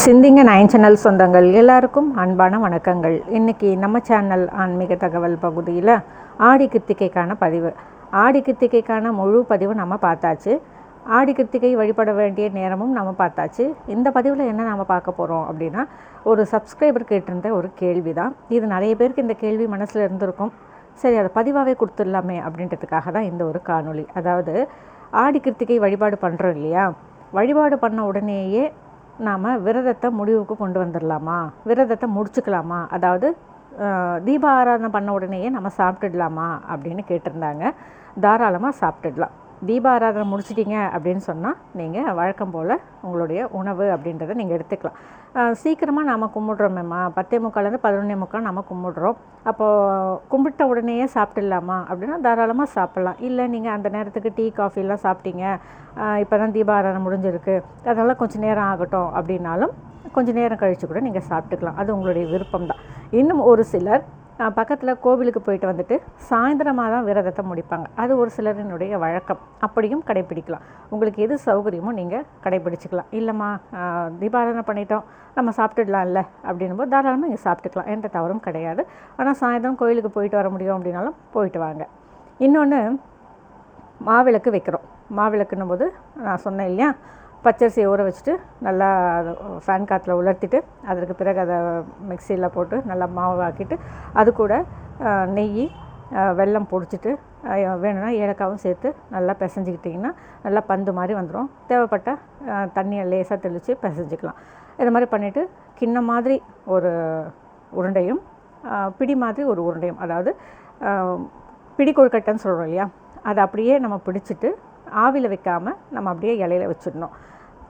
சிந்திங்க nine channel சொந்தங்கள் எல்லாருக்கும் அன்பான வணக்கங்கள். இன்றைக்கி நம்ம சேனல் ஆன்மீக தகவல் பகுதியில் ஆடி கிருத்திகைக்கான பதிவு. ஆடி கிருத்திகைக்கான முழு பதிவு நம்ம பார்த்தாச்சு. ஆடி கிருத்திகை வழிபட வேண்டிய நேரமும் நம்ம பார்த்தாச்சு. இந்த பதிவில் என்ன நம்ம பார்க்க போகிறோம் அப்படின்னா ஒரு சப்ஸ்கிரைபர் கேட்டிருந்த ஒரு கேள்வி தான் இது நிறைய பேருக்கு இந்த கேள்வி மனசில் இருந்திருக்கும். சரி அதை பதிவாகவே கொடுத்துடலாமே அப்படின்றதுக்காக தான் இந்த ஒரு காணொளி. அதாவது ஆடி கிருத்திகை வழிபாடு பண்ணுறோம் இல்லையா? வழிபாடு பண்ண உடனேயே நாம் விரதத்தை முடிவுக்கு கொண்டு வந்துடலாமா? விரதத்தை முடிச்சுக்கலாமா? அதாவது தீபாராதனை தீப ஆராதனை பண்ண உடனேயே நம்ம சாப்பிட்டுடலாமா? அப்படின்னு கேட்டிருந்தாங்க. தாராளமாக சாப்பிட்டுடலாம். தீபாராதனை முடிச்சிட்டிங்க அப்படின்னு சொன்னால் நீங்கள் வழக்கம் போல் உங்களுடைய உணவு அப்படின்றத நீங்கள் எடுத்துக்கலாம். சீக்கிரமாக நாம் கும்பிட்றோமேம்மா பத்தே முக்கால்லேருந்து பதினொன்னே முக்கால் நம்ம கும்பிட்றோம். அப்போது கும்பிட்ட உடனேயே சாப்பிட்டுடலாமா அப்படின்னா தாராளமாக சாப்பிட்லாம். இல்லை நீங்கள் அந்த நேரத்துக்கு டீ காஃபிலாம் சாப்பிட்டீங்க. இப்போ தான் தீபாராதனை முடிஞ்சிருக்கு. அதனால் கொஞ்சம் நேரம் ஆகட்டும் அப்படின்னாலும் கொஞ்சம் நேரம் கழித்து கூட நீங்கள் சாப்பிட்டுக்கலாம். அது உங்களுடைய விருப்பம் தான் இன்னும் ஒரு சிலர் பக்கத்தில் கோவிலுக்கு போயிட்டு வந்துட்டு சாயந்தரமாக தான் விரதத்தை முடிப்பாங்க. அது ஒரு சிலரினுடைய வழக்கம். அப்படியும் கடைப்பிடிக்கலாம் உங்களுக்கு எது சௌகரியமோ நீங்கள் கடைப்பிடிச்சிக்கலாம் இல்லைம்மா தீபாராதனை பண்ணிட்டோம். நம்ம சாப்பிட்டுடலாம்ல அப்படின்னும் போது தாராளமாக நீங்கள் சாப்பிட்டுக்கலாம். எந்த தவறும் கிடையாது. ஆனால் சாயந்தரம் கோயிலுக்கு போயிட்டு வர முடியும் அப்படின்னாலும் போயிட்டு வாங்க. இன்னொன்று மாவிளக்கு வைக்கிறோம். மாவிளக்குன்னும் போது நான் சொன்னேன் இல்லையா? பச்சரிசியை ஊற வச்சுட்டு நல்லா ஃபேன் காற்றுல உலர்த்திட்டு அதற்கு பிறகு அதை மிக்சியில் போட்டு நல்லா மாவு ஆக்கிட்டு அது கூட நெய் வெல்லம் பொடிச்சிட்டு வேணும்னா ஏலக்காவும் சேர்த்து நல்லா பிசைஞ்சிக்கிட்டிங்கன்னா நல்லா பந்து மாதிரி வந்துடும் தேவைப்பட்டால் தண்ணியை லேசாக தெளித்து பிசைஞ்சிக்கலாம். இது மாதிரி பண்ணிவிட்டு கிண்ணம் மாதிரி ஒரு உருண்டையும் பிடி மாதிரி ஒரு உருண்டையும் அதாவது பிடி கொழுக்கட்டைன்னு சொல்கிறோம் இல்லையா? அதை அப்படியே நம்ம பிடிச்சிட்டு ஆவியில் வைக்காமல் நம்ம அப்படியே இலையில வச்சிடணும்.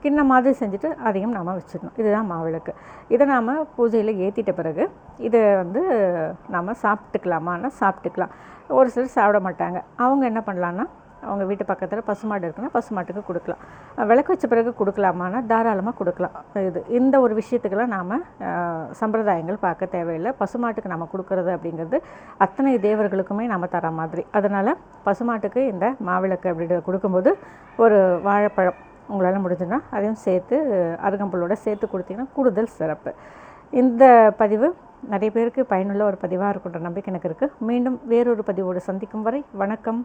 கிண்ணம் மாதிரி செஞ்சுட்டு அதையும் நாம் வச்சிடணும். இதுதான் மாவிளக்கு இதை நாம் பூஜையில் ஏற்றிட்ட பிறகு இதை வந்து நாம் சாப்பிட்டுக்கலாமான்னா சாப்பிட்டுக்கலாம். ஒரு சிலர் சாப்பிட மாட்டாங்க. அவங்க என்ன பண்ணலான்னா அவங்க வீட்டு பக்கத்தில் பசுமாடு இருக்குன்னா பசுமாட்டுக்கு கொடுக்கலாம். விளக்கு வச்ச பிறகு கொடுக்கலாமான்னா தாராளமாக கொடுக்கலாம். இது இந்த ஒரு விஷயத்துக்கெல்லாம் நாம் சம்பிரதாயங்கள் பார்க்க தேவையில்லை. பசுமாட்டுக்கு நம்ம கொடுக்கறது அப்படிங்கிறது அத்தனை தேவர்களுக்குமே நம்ம தர மாதிரி. அதனால் பசுமாட்டுக்கு இந்த மாவிளக்கு அப்படின்றத கொடுக்கும்போது ஒரு வாழைப்பழம் உங்களால் முடிஞ்சுன்னா அதையும் சேர்த்து அருகம்புல்லோட சேர்த்து கொடுத்தீங்கன்னா கூடுதல் சிறப்பு. இந்த பதிவு நிறைய பேருக்கு பயனுள்ள ஒரு பதிவாக இருக்குன்ற நம்பிக்கை எனக்கு இருக்குது மீண்டும் வேறொரு பதிவோடு சந்திக்கும் வரை வணக்கம்.